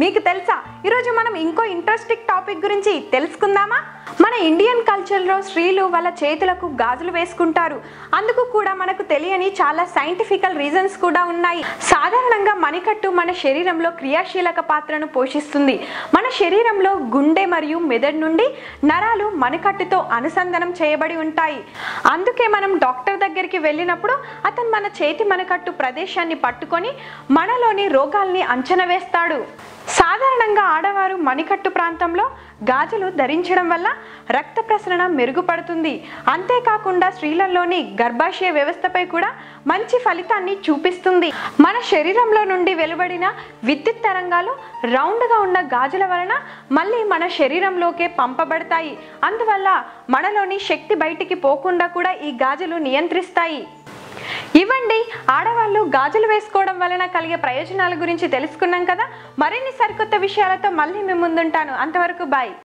మీకు తెలుసా? ఈరోజు మనం ఇంకో ఇంట్రెస్టింగ్ టాపిక్ గురించి తెలుసుకుందామా? మన ఇండియన్ కల్చర్లో స్త్రీలు వాళ్ళ చేతులకు గాజులు వేసుకుంటారు. అందుకు కూడా మనకు తెలియని చాలా సైంటిఫికల్ రీజన్స్ కూడా ఉన్నాయి. సాధారణంగా మణికట్టు మన శరీరంలో క్రియాశీలక పాత్రను పోషిస్తుంది. మన శరీరంలో గుండె మరియు మెదడు నుండి నరాలు మణికట్టుతో అనుసంధానం చేయబడి ఉంటాయి. అందుకే మనం డాక్టర్ దగ్గరికి వెళ్ళినప్పుడు అతను మన చేతి మణికట్టు ప్రదేశాన్ని పట్టుకొని మనలోని రోగాల్ని అంచనా వేస్తాడు. సాధారణంగా ఆడవారు మణికట్టు ప్రాంతంలో గాజులు ధరించడం వల్ల రక్త ప్రసరణ మెరుగుపడుతుంది. అంతేకాకుండా స్త్రీలలోని గర్భాశయ వ్యవస్థపై కూడా మంచి ఫలితాన్ని చూపిస్తుంది. మన శరీరంలో నుండి వెలువడిన విద్యుత్ తరంగాలు రౌండ్గా ఉన్న గాజుల వలన మళ్ళీ మన శరీరంలోకే పంపబడతాయి. అందువల్ల మనలోని శక్తి బయటికి పోకుండా కూడా ఈ గాజులు నియంత్రిస్తాయి. ఇవ్వండి. ఆడవాళ్ళు గాజులు వేసుకోవడం వలన కలిగే ప్రయోజనాల గురించి తెలుసుకున్నాం కదా. మరిన్ని సరికొత్త విషయాలతో మళ్ళీ మీ ముందుంటాను. అంతవరకు బాయ్.